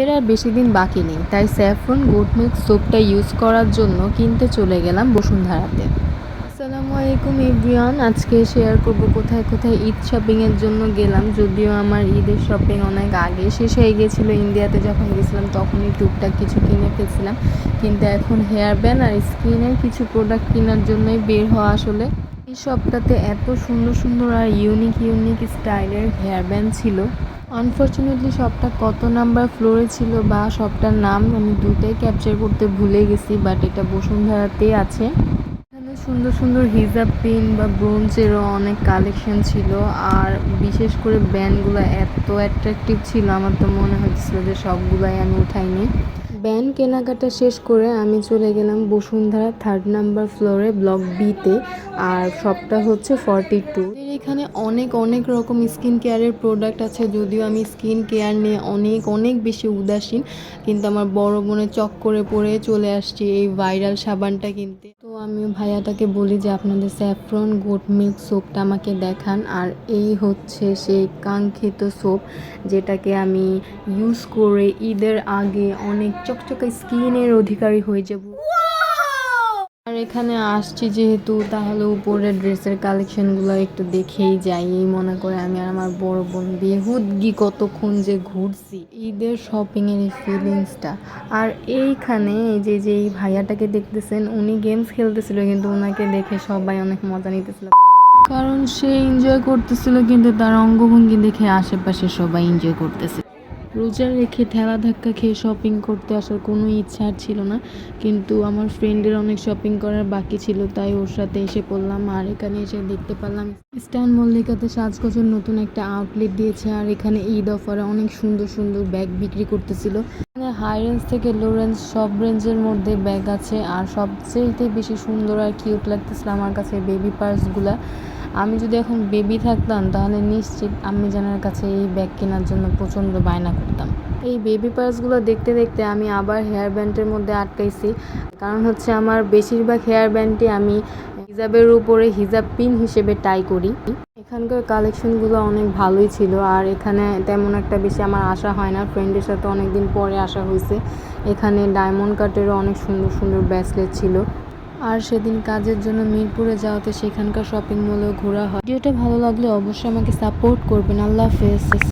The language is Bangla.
এর আর বেশি দিন বাকি নেই। তাই স্যাফরন গোট মিল্ক সোপটা ইউজ করার জন্য কিনতে চলে গেলাম বসুন্ধরাতে। আসসালামু আলাইকুম এভরিওয়ান, আজকে শেয়ার করব কোথায় কোথায় ঈদ শপিংয়ের জন্য গেলাম। যদিও আমার ঈদের শপিং অনেক আগে শেষ হয়ে গেছিল ইন্ডিয়াতে যখন গেছিলাম তখনই টুকটাক কিছু কিনে ফেলছিলাম। কিন্তু এখন হেয়ার ব্যান্ড আর স্কিনের কিছু প্রোডাক্ট কেনার জন্যই বের হওয়া আসলে। এই শপটাতে এত সুন্দর সুন্দর আর ইউনিক ইউনিক স্টাইলের হেয়ার ব্যান্ড ছিল। আনফর্চুনেটলি শপটা কত নাম্বার ফ্লোরে ছিল বা শপটার নাম আমি দুটোই ক্যাপচার করতে ভুলে গেছি বাট এটা বসুন্ধরাতেই আছে। এখানে সুন্দর সুন্দর হিজাব পিন বা ব্রোঞ্জেরও অনেক কালেকশন ছিল, আর বিশেষ করে ব্যান্ডগুলো এত অ্যাট্রাকটিভ ছিল, আমার তো মনে হচ্ছিল যে সবগুলাই আমি উঠাইনি। ব্যান্ড কেনাকাটা শেষ করে আমি চলে গেলাম বসুন্ধরা থার্ড নাম্বার ফ্লোরে ব্লক বিতে আর শপটা হচ্ছে ফর্টি টু এখানে অনেক অনেক রকম স্কিন কেয়ারের প্রোডাক্ট আছে। যদিও আমি স্কিন কেয়ার নিয়ে অনেক অনেক বেশি উদাসীন, কিন্তু আমার বড় বোনের চক করে পড়ে চলে আসছি এই ভাইরাল সাবানটা কিনতে। তো আমি ভাইয়াটাকে বলি যে, আপনাদের স্যাফরন গোট মিল্ক সোপটা আমাকে দেখান। আর এই হচ্ছে সেই কাঙ্ক্ষিত সোপ যেটাকে আমি ইউজ করে ঈদের আগে অনেক চকচকে স্কিনের অধিকারী হয়ে যাব। এখানে আসছি যেহেতু, তাহলে উপরে ড্রেসের কালেকশনগুলো একটু দেখেই যাই। এই মনে করে আমি আর আমার বড় বোন বেহুদ গি কতক্ষণ যে ঘুরছি। ঈদের শপিং এর এই ফিলিংসটা আর এইখানে যে যে এই ভাইয়াটাকে দেখতেছেন, উনি গেমস খেলতেছিল কিন্তু ওনাকে দেখে সবাই অনেক মজা নিতেছিল। কারণ সে এনজয় করতেছিল কিন্তু তার অঙ্গভঙ্গি দেখে আশেপাশে সবাই এনজয় করতেছে। রোজা রেখে ঠেলা ধাক্কা খেয়ে শপিং করতে আসার কোনো ইচ্ছা আর ছিল না। কিন্তু আমার ফ্রেন্ডের অনেক শপিং করার বাকি ছিল, তাই ওর সাথে এসে পড়লাম আর এখানে এসে দেখতে পারলাম। স্ট্যান্ড মল্লিকাতে সাজগোজের নতুন একটা আউটলেট দিয়েছে আর এখানে ঈদ অফারে অনেক সুন্দর সুন্দর ব্যাগ বিক্রি করতেছিল। এখানে হাই রেঞ্জ থেকে লো রেঞ্জ সব রেঞ্জের মধ্যে ব্যাগ আছে আর সবচেয়ে বেশি সুন্দর আর কিউট লাগতেছিল আমার কাছে বেবি পার্সগুলা আমি যদি এখন বেবি থাকতাম, তাহলে নিশ্চিত আমি জানার কাছে এই ব্যাগ কেনার জন্য প্রচণ্ড বায়না করতাম। এই বেবি পার্সগুলো দেখতে দেখতে আমি আবার হেয়ার ব্যান্ডের মধ্যে আটকাইছি। কারণ হচ্ছে আমার বেশিরভাগ হেয়ার ব্যান্ডটি আমি হিজাবের উপরে হিজাব পিন হিসেবে টাই করি। এখানকার কালেকশনগুলো অনেক ভালোই ছিল, আর এখানে তেমন একটা বেশি আমার আশা হয় না। ফ্রেন্ডের সাথে অনেক দিন পরে আসা হয়েছে। এখানে ডায়মন্ড কাটেরও অনেক সুন্দর সুন্দর ব্রেসলেট ছিল। আর সেদিন কাজের জন্য মিরপুরে যাওয়াতে সেখানকার শপিং মলেও ঘোরা হয়। ভিডিওটা ভালো লাগলে অবশ্যই আমাকে সাপোর্ট করবেন। আল্লাহ হাফেজ।